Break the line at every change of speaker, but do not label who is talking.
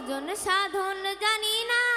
ভোজন সাধন জানি না।